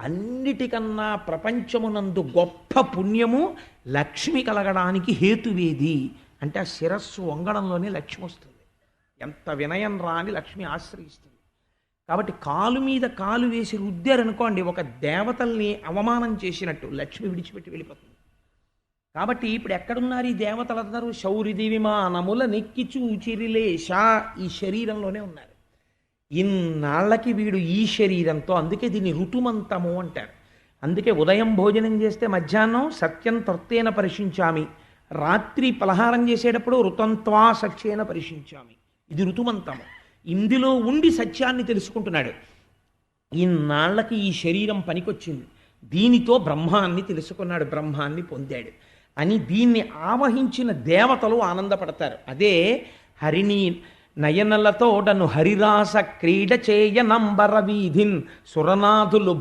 అన్నిటికన్నా ప్రపంచమునందు గొప్ప పుణ్యము లక్ష్మి కలగడానికి హేతువేది అంటే ఆ శిరస్సు వంగడంలోనే లక్ష్మి వస్తుంది. ఎంత వినయం రాని లక్ష్మి ఆశ్రయిస్తుంది. కాబట్టి కాలు మీద కాలు వేసి రుద్దారనుకోండి ఒక దేవతల్ని అవమానం చేసినట్టు లక్ష్మి విడిచిపెట్టి వెళ్ళిపోతుంది. కాబట్టి ఇప్పుడు ఎక్కడున్నారు ఈ దేవతలందరూ? శౌరిది విమానముల నెక్కి చూచిరిలేష ఈ శరీరంలోనే ఉన్నారు. ఇన్నాళ్ళకి వీడు ఈ శరీరంతో అందుకే దీన్ని ఋతుమంతము అంటారు. అందుకే ఉదయం భోజనం చేస్తే మధ్యాహ్నం సత్యం తృప్తేన పరిశించామి రాత్రి పలహారం చేసేటప్పుడు ఋతంత్వా సత్యేన పరిశించామి ఇది ఋతుమంతము. ఇందులో ఉండి సత్యాన్ని తెలుసుకుంటున్నాడు. ఇన్నాళ్ళకి ఈ శరీరం పనికొచ్చింది. దీనితో బ్రహ్మాన్ని తెలుసుకున్నాడు బ్రహ్మాన్ని పొందాడు. అని దీన్ని ఆవహించిన దేవతలు ఆనందపడతారు. అదే హరిణి నయనలతో నన్ను హరిరాస క్రీడ చేయ నంబర వీధిన్ సురనాథులు